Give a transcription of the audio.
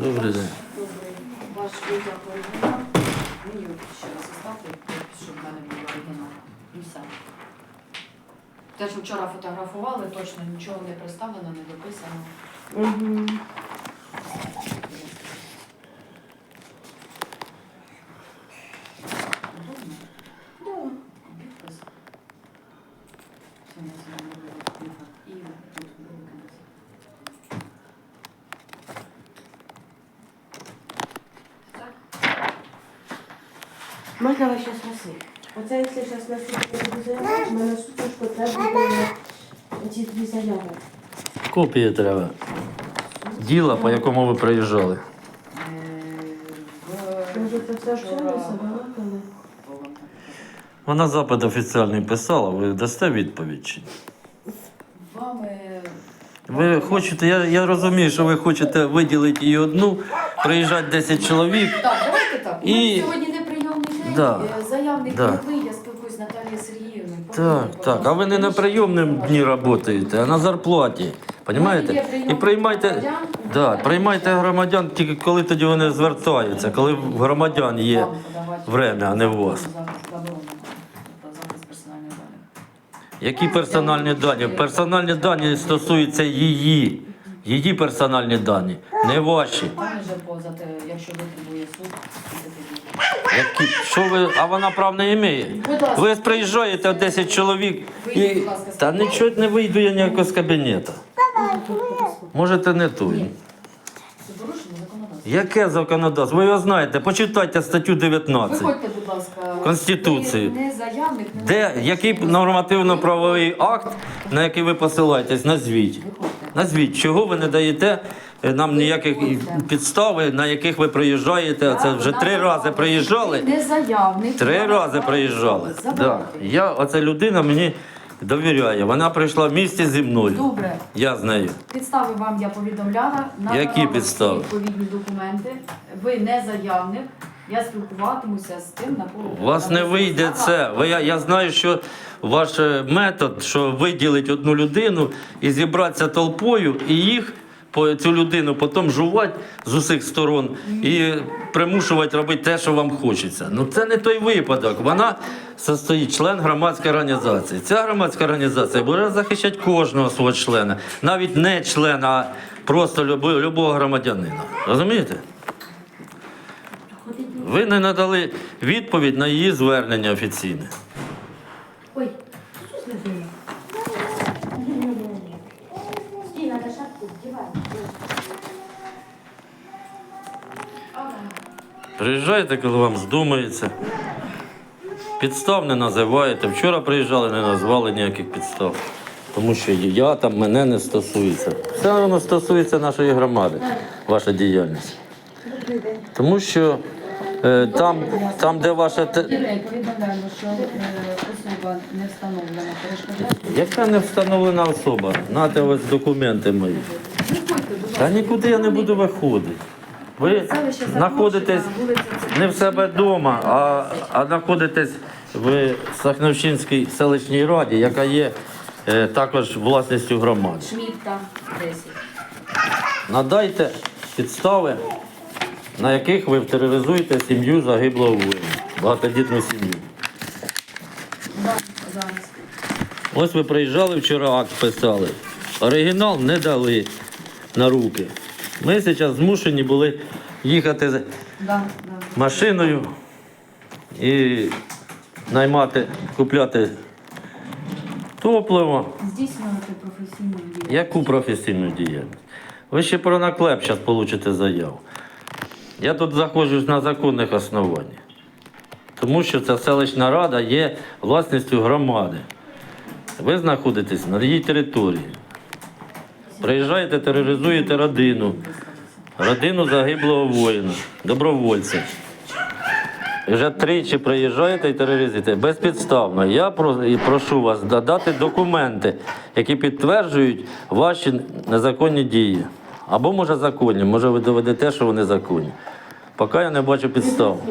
Добрий день. Добрий. Ваш витяг оригінал. Мені ще раз оставте, щоб в мене був оригінал. І все. Те, що вчора фотографували, точно нічого не представлено, не дописано. Угу. Удобно? Да. Підпис. Все, я зробила книга. І тут буде виконати. Так? Можна вас щас носити? Оце якщо зараз носити буду заявляти, в мене суточку треба буде ці дві заяви. Копії треба. Діла, по якому ви приїжджали. Е, Може це все вчилося, балакали? Вона запит офіціальний писала, ви дасте відповідь чи ні? Вами... Ви хочете, я, я розумію, що ви хочете виділити її одну, приїжджать 10 чоловік. Так, давайте так. І- І... Сьогодні день. Да. Е, Заявник Да. не я спілкуюсь з Наталією Сергіївною. Так, так. А ви не на прийомному дні працюєте, а на зарплаті. Понімаєте? І приймайте, да, приймайте громадян тільки коли тоді вони звертаються, коли в громадян є время, а не у вас. Даних. Які персональні дані? Персональні дані стосуються її. Її персональні дані, не ваші. Те, якщо витребує суд. Які, що ви, а вона прав не має? Будь ласка. Ви приїжджаєте 10 чоловік і. Вийдіть, будь ласка, з Та кабінету. нічого не вийду я ніякого з кабінету. Можете не той. Це порушення законодавства. Яке законодавство? Ви його знаєте, почитайте статтю 19. Виходьте, будь ласка. Конституції. Ви не заявник, не Де, який нормативно-правовий акт, на який ви посилаєтесь, назвіть. Виходьте. Назвіть, чого ви не даєте е, нам ніяких підстав, на яких ви приїжджаєте, а це вже три рази приїжджали. Не заявник. Три рази вам приїжджали. Да. Я, оця людина мені довіряє. Вона прийшла в місті зі мною. Добре. Я з нею. Підстави вам я повідомляла. надала Які вам підстави? Відповідні документи. Ви не заявник. Я спілкуватимуся з тим, на кого У вас не вийде це. Ви, я, я знаю, що ваш е, метод, що виділити одну людину і зібратися толпою, і їх по цю людину потім жувати з усіх сторон і примушувати робити те, що вам хочеться. Ну це не той випадок. Вона состоїть член громадської організації. Ця громадська організація буде захищати кожного свого члена, навіть не члена, а просто любого громадянина. Розумієте? Ви не надали відповідь на її звернення офіційне. Ой, що з ним? Стій, надо шапку вдівай. Приїжджайте, коли вам здумається. Підстав не називаєте. Вчора приїжджали, не назвали ніяких підстав. Тому що я там мене не стосується. Все воно стосується нашої громади, ваша діяльність. Тому що там, там, де ваша. те- повідомляємо, що е, особа не встановлена перешкоджає. Яка не встановлена особа? Нате ось документи мої. Та нікуди я не буду виходити. Ви знаходитесь не в себе вдома, а, а знаходитесь в Сахновщинській селищній раді, яка є е, також власністю громади. Шмітта 10. Надайте підстави, на яких ви тероризуєте сім'ю загиблого воїна, багатодітну сім'ю. Ось ви приїжджали вчора, акт писали. Оригінал не дали на руки. Ми зараз змушені були їхати машиною і наймати, купляти топливо. Здійснювати професійну діяльність. Яку професійну діяльність? Ви ще про наклеп зараз получите заяву. Я тут заходжу на законних основаннях. Тому що ця селищна рада є власністю громади. Ви знаходитесь на її території. Приїжджаєте, тероризуєте родину, родину загиблого воїна, добровольця. Вже тричі приїжджаєте і тероризуєте безпідставно. Я прошу вас додати документи, які підтверджують ваші незаконні дії. Або, може, законні, може, ви доведете, що вони законні. Поки я не бачу підстав.